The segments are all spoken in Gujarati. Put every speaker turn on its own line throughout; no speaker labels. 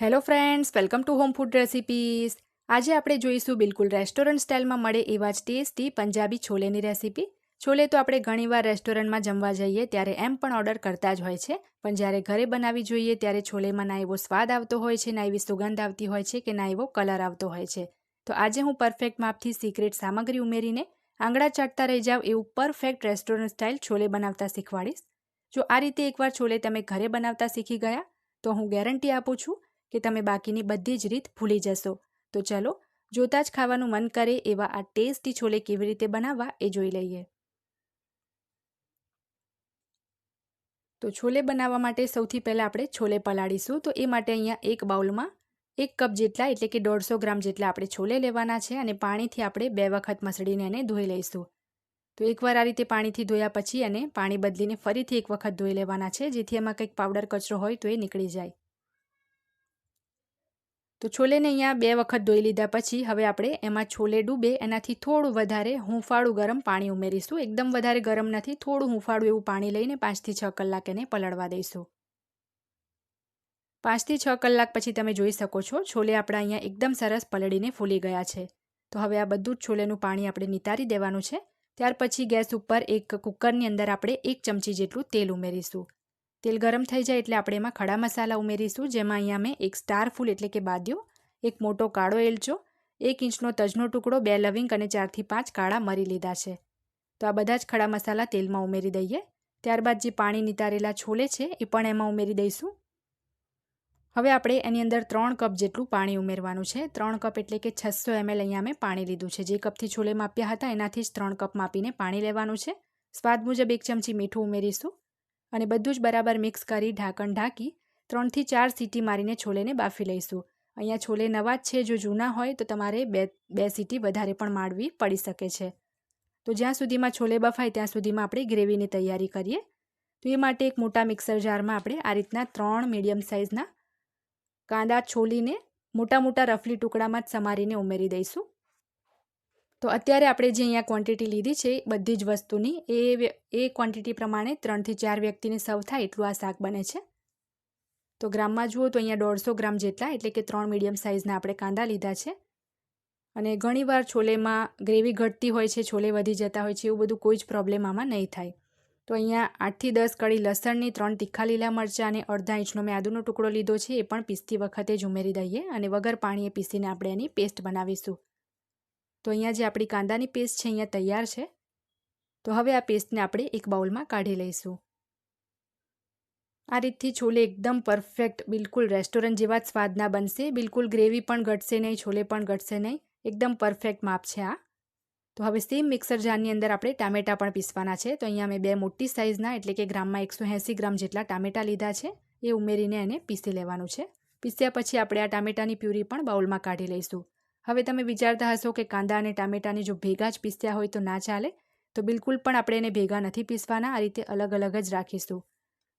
Hello friends welcome to home food recipes આજે આપણે જોઈશું બિલકુલ રેસ્ટોરન્ટ સ્ટાઇલમાં મળે એવા જ ટેસ્ટી પંજાબી છોલેની રેસિપી છોલે તો આપણે ઘણીવાર રેસ્ટોરન્ટમાં જમવા જઈએ ત્યારે એમ પણ ઓર્ડર કરતા જ હોય છે. પણ જ્યારે ઘરે બનાવી જોઈએ ત્યારે છોલેમાં ના એવો સ્વાદ આવતો હોય છે, ના એવી સુગંધ આવતી હોય છે કે ના એવો કલર આવતો હોય છે. તો આજે હું પરફેક્ટ માપથી સિક્રેટ સામગ્રી ઉમેરીને આંગળા ચાટતા રહી જાવ એવું પરફેક્ટ રેસ્ટોરન્ટ સ્ટાઇલ છોલે બનાવતા શીખવાડીશ. જો આ રીતે એકવાર છોલે તમે ઘરે બનાવતા શીખી ગયા, તો હું ગેરંટી આપું છું કે તમે બાકીની બધી જ રીત ભૂલી જશો. તો ચલો, જોતાં જ ખાવાનું મન કરે એવા આ ટેસ્ટી છોલે કેવી રીતે બનાવવા એ જોઈ લઈએ. તો છોલે બનાવવા માટે સૌથી પહેલાં આપણે છોલે પલાળીશું. તો એ માટે અહીંયા એક બાઉલમાં એક કપ જેટલા, એટલે કે દોઢસો ગ્રામ જેટલા આપણે છોલે લેવાના છે અને પાણીથી આપણે બે વખત મસળીને એને ધોઈ લઈશું. તો એકવાર આ રીતે પાણીથી ધોયા પછી અને પાણી બદલીને ફરીથી એક વખત ધોઈ લેવાના છે, જેથી એમાં કંઈક પાવડર કચરો હોય તો એ નીકળી જાય. તો છોલેને અહીંયા બે વખત ધોઈ લીધા પછી હવે આપણે એમાં છોલે ડૂબે, એનાથી થોડું વધારે હુંફાળું ગરમ પાણી ઉમેરીશું. એકદમ વધારે ગરમ નથી, થોડું હુંફાળું એવું પાણી લઈને પાંચથી છ કલાક એને પલળવા દઈશું. પાંચથી છ કલાક પછી તમે જોઈ શકો છો, છોલે આપણા અહીંયા એકદમ સરસ પલળીને ફૂલી ગયા છે. તો હવે આ બધું જ છોલેનું પાણી આપણે નિતારી દેવાનું છે. ત્યાર પછી ગેસ ઉપર એક કુકરની અંદર આપણે એક ચમચી જેટલું તેલ ઉમેરીશું. તેલ ગરમ થઈ જાય એટલે આપણે એમાં ખડા મસાલા ઉમેરીશું, જેમાં અહીંયા મેં એક સ્ટાર ફૂલ એટલે કે બાદ્યો, એક મોટો કાળો એલચો, એક ઇંચનો તજનો ટુકડો, બે લવિંગ અને ચારથી પાંચ કાળા મરી લીધા છે. તો આ બધા જ ખડા મસાલા તેલમાં ઉમેરી દઈએ. ત્યારબાદ જે પાણી નિતારેલા છોલે છે એ પણ એમાં ઉમેરી દઈશું. હવે આપણે એની અંદર ત્રણ કપ જેટલું પાણી ઉમેરવાનું છે. ત્રણ કપ એટલે કે છસો એમએલ અહીંયા મેં પાણી લીધું છે. જે કપથી છોલે માપ્યા હતા એનાથી જ ત્રણ કપ માપીને પાણી લેવાનું છે. સ્વાદ મુજબ એક ચમચી મીઠું ઉમેરીશું. અને બધું જ બરાબર મિક્સ કરી ઢાંકણ ઢાંકી ત્રણથી ચાર સીટી મારીને છોલેને બાફી લઈશું. અહીંયા છોલે નવા જ છે, જો જૂના હોય તો તમારે બે બે સીટી વધારે પણ માળવી પડી શકે છે. તો જ્યાં સુધીમાં છોલે બફાય ત્યાં સુધીમાં આપણે ગ્રેવીની તૈયારી કરીએ. તો એ માટે એક મોટા મિક્સર જારમાં આપણે આ રીતના ત્રણ મીડિયમ સાઇઝના કાંદા છોલીને મોટા મોટા રફલી ટુકડામાં જ સમારીને ઉમેરી દઈશું. તો અત્યારે આપણે જે અહીંયા ક્વોન્ટિટી લીધી છે બધી જ વસ્તુની, એ એ ક્વોન્ટિટી પ્રમાણે ત્રણથી ચાર વ્યક્તિને સર્વ થાય એટલું આ શાક બને છે. તો ગ્રામમાં જુઓ તો અહીંયા દોઢસો ગ્રામ જેટલા, એટલે કે ત્રણ મીડિયમ સાઇઝના આપણે કાંદા લીધા છે. અને ઘણીવાર છોલેમાં ગ્રેવી ઘટતી હોય છે, છોલે વધી જતા હોય છે, એવું બધું કોઈ જ પ્રોબ્લેમ આમાં નહીં થાય. તો અહીંયા આઠથી દસ કળી લસણની, ત્રણ તીખા લીલા મરચાં અને અડધા ઇંચનો મેં આદુનો ટુકડો લીધો છે, એ પણ પીસતી વખતે જ ઉમેરી દઈએ અને વગર પાણીએ પીસીને આપણે એની પેસ્ટ બનાવીશું. તો અહીંયા જે આપણી કાંદાની પેસ્ટ છે, અહીંયા તૈયાર છે. તો હવે આ પેસ્ટને આપણે એક બાઉલમાં કાઢી લઈશું. આ રીતથી છોલે એકદમ પરફેક્ટ બિલકુલ રેસ્ટોરન્ટ જેવા સ્વાદના બનશે. બિલકુલ ગ્રેવી પણ ઘટશે નહીં, છોલે પણ ઘટશે નહીં. એકદમ પરફેક્ટ માપ છે આ. તો હવે સેમ મિક્સર જારની અંદર આપણે ટામેટાં પણ પીસવાના છે. તો અહીંયા મેં બે મોટી સાઇઝના એટલે કે ગ્રામમાં એકસો એંસી ગ્રામ જેટલા ટામેટાં લીધા છે. એ ઉમેરીને એને પીસી લેવાનું છે. પીસ્યા પછી આપણે આ ટામેટાની પ્યુરી પણ બાઉલમાં કાઢી લઈશું. હવે તમે વિચારતા હશો કે કાંદા અને ટામેટાને જો ભેગા જ પીસ્યા હોય તો ના ચાલે? તો બિલકુલ પણ આપણે એને ભેગા નથી પીસવાના, આ રીતે અલગ અલગ જ રાખીશું.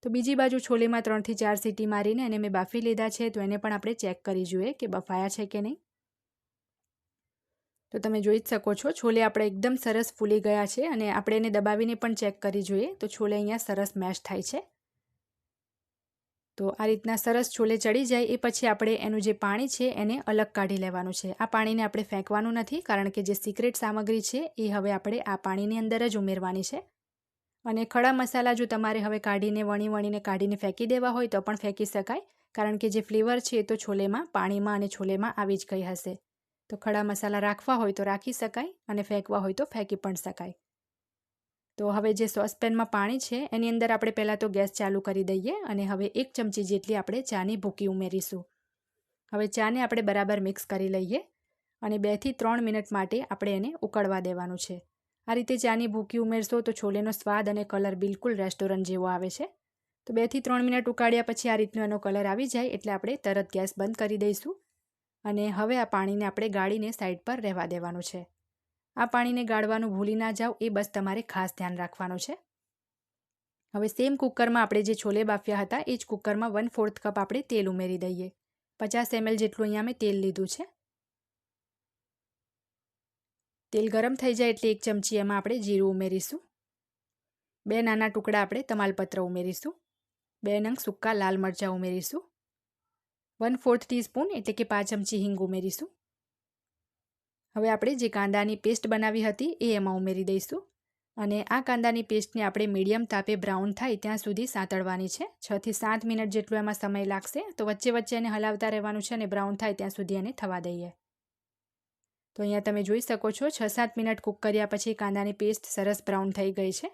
તો બીજી બાજુ છોલેમાં ત્રણથી ચાર સીટી મારીને એને મેં બાફી લીધા છે, તો એને પણ આપણે ચેક કરી જોઈએ કે બફાયા છે કે નહીં. તો તમે જોઈ જ શકો છો, છોલે આપણે એકદમ સરસ ફૂલી ગયા છે અને આપણે એને દબાવીને પણ ચેક કરી જોઈએ. તો છોલે અહીંયા સરસ મેશ થાય છે. તો આ રીતના સરસ છોલે ચડી જાય, એ પછી આપણે એનું જે પાણી છે એને અલગ કાઢી લેવાનું છે. આ પાણીને આપણે ફેંકવાનું નથી, કારણ કે જે સિક્રેટ સામગ્રી છે, એ હવે આપણે આ પાણીની અંદર જ ઉમેરવાની છે. અને ખડા મસાલા જો તમારે હવે કાઢીને, વણી વણીને કાઢીને ફેંકી દેવા હોય તો પણ ફેંકી શકાય, કારણ કે જે ફ્લેવર છે એ તો છોલેમાં, પાણીમાં અને છોલેમાં આવી જ ગઈ હશે. તો ખડા મસાલા રાખવા હોય તો રાખી શકાય અને ફેંકવા હોય તો ફેંકી પણ શકાય. તો હવે જે સોસપેનમાં પાણી છે, એની અંદર આપણે પહેલાં તો ગેસ ચાલુ કરી દઈએ અને હવે એક ચમચી જેટલી આપણે ચાની ભૂકી ઉમેરીશું. હવે ચાને આપણે બરાબર મિક્સ કરી લઈએ અને બેથી ત્રણ મિનિટ માટે આપણે એને ઉકળવા દેવાનું છે. આ રીતે ચાની ભૂકી ઉમેરશો તો છોલેનો સ્વાદ અને કલર બિલકુલ રેસ્ટોરન્ટ જેવો આવે છે. તો બેથી ત્રણ મિનિટ ઉકાળ્યા પછી આ રીતનો એનો કલર આવી જાય એટલે આપણે તરત ગેસ બંધ કરી દઈશું અને હવે આ પાણીને આપણે ગાળીને સાઈડ પર રહેવા દેવાનું છે. આ પાણીને ગાળવાનું ભૂલી ના જાઓ, એ બસ તમારે ખાસ ધ્યાન રાખવાનું છે. હવે સેમ કુકરમાં આપણે જે છોલે બાફ્યા હતા, એ જ કુકરમાં વન ફોર્થ કપ આપણે તેલ ઉમેરી દઈએ. પચાસ એમએલ જેટલું અહીંયા મેં તેલ લીધું છે. તેલ ગરમ થઈ જાય એટલે એક ચમચી એમાં આપણે જીરું ઉમેરીશું. બે નાના ટુકડા આપણે તમાલપત્ર ઉમેરીશું. બે નંગ સૂકા લાલ મરચાં ઉમેરીશું. વન ફોર્થ ટીસ્પૂન એટલે કે પાંચ ચમચી હિંગ ઉમેરીશું. હવે આપણે જે કાંદાની પેસ્ટ બનાવી હતી એ એમાં ઉમેરી દઈશું. અને આ કાંદાની પેસ્ટને આપણે મીડિયમ તાપે બ્રાઉન થાય ત્યાં સુધી સાંતળવાની છે. છથી સાત મિનિટ જેટલો એમાં સમય લાગશે. તો વચ્ચે વચ્ચે એને હલાવતા રહેવાનું છે અને બ્રાઉન થાય ત્યાં સુધી એને થવા દઈએ. તો અહીંયા તમે જોઈ શકો છો, છ સાત મિનિટ કૂક કર્યા પછી કાંદાની પેસ્ટ સરસ બ્રાઉન થઈ ગઈ છે.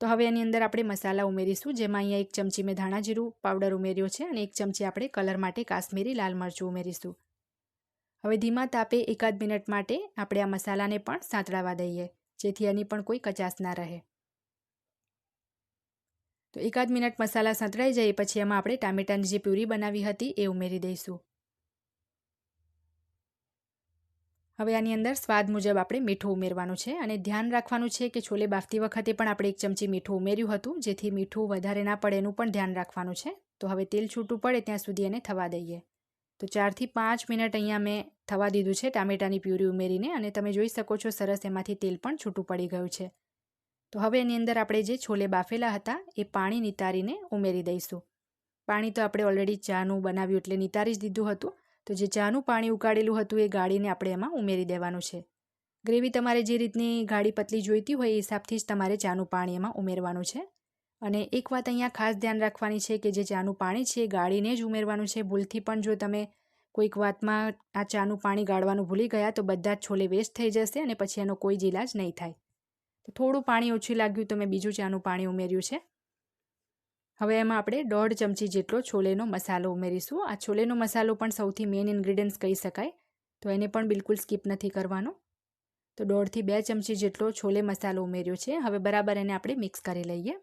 તો હવે એની અંદર આપણે મસાલા ઉમેરીશું, જેમાં અહીંયા એક ચમચી મેં ધાણા જીરું પાવડર ઉમેર્યો છે અને એક ચમચી આપણે કલર માટે કાશ્મીરી લાલ મરચું ઉમેરીશું. હવે ધીમા તાપે એકાદ મિનિટ માટે આપણે આ મસાલાને પણ સાંતળાવા દઈએ, જેથી એની પણ કોઈ કચાશ ના રહે. તો એકાદ મિનિટ મસાલા સંતળાઈ જાય, પછી એમાં આપણે ટામેટાની જે પ્યુરી બનાવી હતી એ ઉમેરી દઈશું. હવે આની અંદર સ્વાદ મુજબ આપણે મીઠું ઉમેરવાનું છે અને ધ્યાન રાખવાનું છે કે છોલે બાફતી વખતે પણ આપણે એક ચમચી મીઠું ઉમેર્યું હતું, જેથી મીઠું વધારે ના પડે એનું પણ ધ્યાન રાખવાનું છે. તો હવે તેલ છૂટું પડે ત્યાં સુધી એને થવા દઈએ. તો ચારથી પાંચ મિનિટ અહીંયા મેં થવા દીધું છે ટામેટાની પ્યુરી ઉમેરીને અને તમે જોઈ શકો છો સરસ એમાંથી તેલ પણ છૂટું પડી ગયું છે. તો હવે એની અંદર આપણે જે છોલે બાફેલા હતા એ પાણી નિતારીને ઉમેરી દઈશું. પાણી તો આપણે ઓલરેડી ચાનું બનાવ્યું એટલે નિતારી જ દીધું હતું. તો જે ચાનું પાણી ઉકાળેલું હતું એ ગાળીને આપણે એમાં ઉમેરી દેવાનું છે. ગ્રેવી તમારે જે રીતની ગાળી પતલી જોઈતી હોય એ હિસાબથી જ તમારે ચાનું પાણી એમાં ઉમેરવાનું છે. અને એક વાત અહીંયા ખાસ ધ્યાન રાખવાની છે કે જે ચાનું પાણી છે ગાળીને જ ઉમેરવાનું છે. ભૂલથી પણ જો તમે કોઈક વાતમાં આ ચાનું પાણી ગાળવાનું ભૂલી ગયા તો બધા જ છોલે વેસ્ટ થઈ જશે અને પછી એનો કોઈ જ ઇલાજ નહીં થાય. તો થોડું પાણી ઓછું લાગ્યું તો મેં બીજું ચાનું પાણી ઉમેર્યું છે. હવે એમાં આપણે દોઢ ચમચી જેટલો છોલેનો મસાલો ઉમેરીશું. આ છોલેનો મસાલો પણ સૌથી મેઇન ઇન્ગ્રીડિયન્ટ્સ કહી શકાય. તો એને પણ બિલકુલ સ્કીપ નથી કરવાનો. તો દોઢથી બે ચમચી જેટલો છોલે મસાલો ઉમેર્યો છે. હવે બરાબર એને આપણે મિક્સ કરી લઈએ.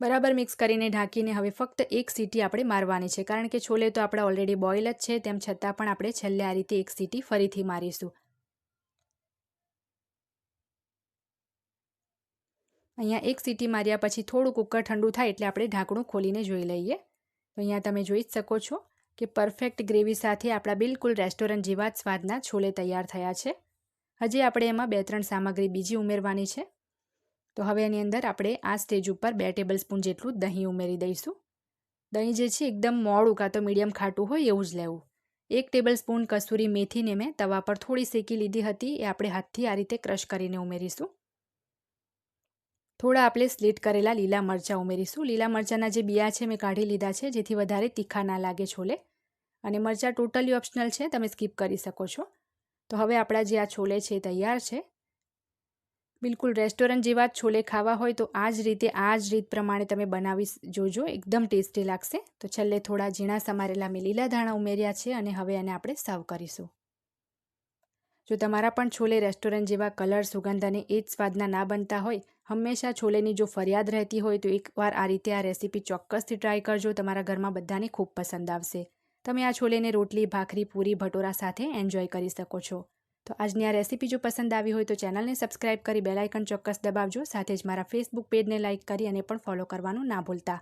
બરાબર મિક્સ કરીને ઢાંકીને હવે ફક્ત એક સીટી આપણે મારવાની છે. કારણ કે છોલે તો આપણા ઓલરેડી બોઇલ જ છે, તેમ છતાં પણ આપણે છેલ્લે આ રીતે એક સીટી ફરીથી મારીશું. અહીંયા એક સીટી માર્યા પછી થોડું કુકર ઠંડુ થાય એટલે આપણે ઢાંકણું ખોલીને જોઈ લઈએ. તો અહીંયા તમે જોઈ જ શકો છો કે પરફેક્ટ ગ્રેવી સાથે આપણા બિલકુલ રેસ્ટોરન્ટ જેવા જ સ્વાદના છોલે તૈયાર થયા છે. હજી આપણે એમાં બે ત્રણ સામગ્રી બીજી ઉમેરવાની છે. તો હવે એની અંદર આપણે આ સ્ટેજ ઉપર બે ટેબલ સ્પૂન જેટલું દહીં ઉમેરી દઈશું. દહીં જે છે એકદમ મોડું કાં તો મીડિયમ ખાટું હોય એવું જ લેવું. એક ટેબલ સ્પૂન કસૂરી મેથીને મેં તવા પર થોડી શેકી લીધી હતી, એ આપણે હાથથી આ રીતે ક્રશ કરીને ઉમેરીશું. થોડા આપણે સ્લીટ કરેલા લીલા મરચાં ઉમેરીશું. લીલા મરચાંના જે બિયા છે, મેં કાઢી લીધા છે, જેથી વધારે તીખા ના લાગે છોલે. અને મરચાં ટોટલી ઓપ્શનલ છે, તમે સ્કીપ કરી શકો છો. તો હવે આપણા જે આ છોલે છે તૈયાર છે. બિલકુલ, રેસ્ટોરન્ટ જેવા છોલે ખાવા હોય તો આ જ રીતે આ જ રીત પ્રમાણે તમે બનાવી જોજો. એકદમ ટેસ્ટી લાગશે. તો છેલ્લે થોડા ઝીણા સમારેલા મેં લીલા ધાણા ઉમેર્યા છે અને હવે એને આપણે સર્વ કરીશું. જો તમારા પણ છોલે રેસ્ટોરન્ટ જેવા કલર, સુગંધ અને એ જ સ્વાદના ના બનતા હોય, હંમેશા છોલેની જો ફરિયાદ રહેતી હોય તો એકવાર આ રીતે આ રેસીપી ચોક્કસથી ટ્રાય કરજો. તમારા ઘરમાં બધાને ખૂબ પસંદ આવશે. તમે આ છોલેને રોટલી, ભાખરી, પૂરી, ભટોરા સાથે એન્જોય કરી શકો છો. તો આજની આ રેસીપી જો પસંદ આવી હોય તો ચેનલને સબસ્ક્રાઇબ કરી બેલાઇકન ચોક્કસ દબાવજો. સાથે જ મારા ફેસબુક પેજને લાઇક કરી અને પણ ફોલો કરવાનું ના ભૂલતા.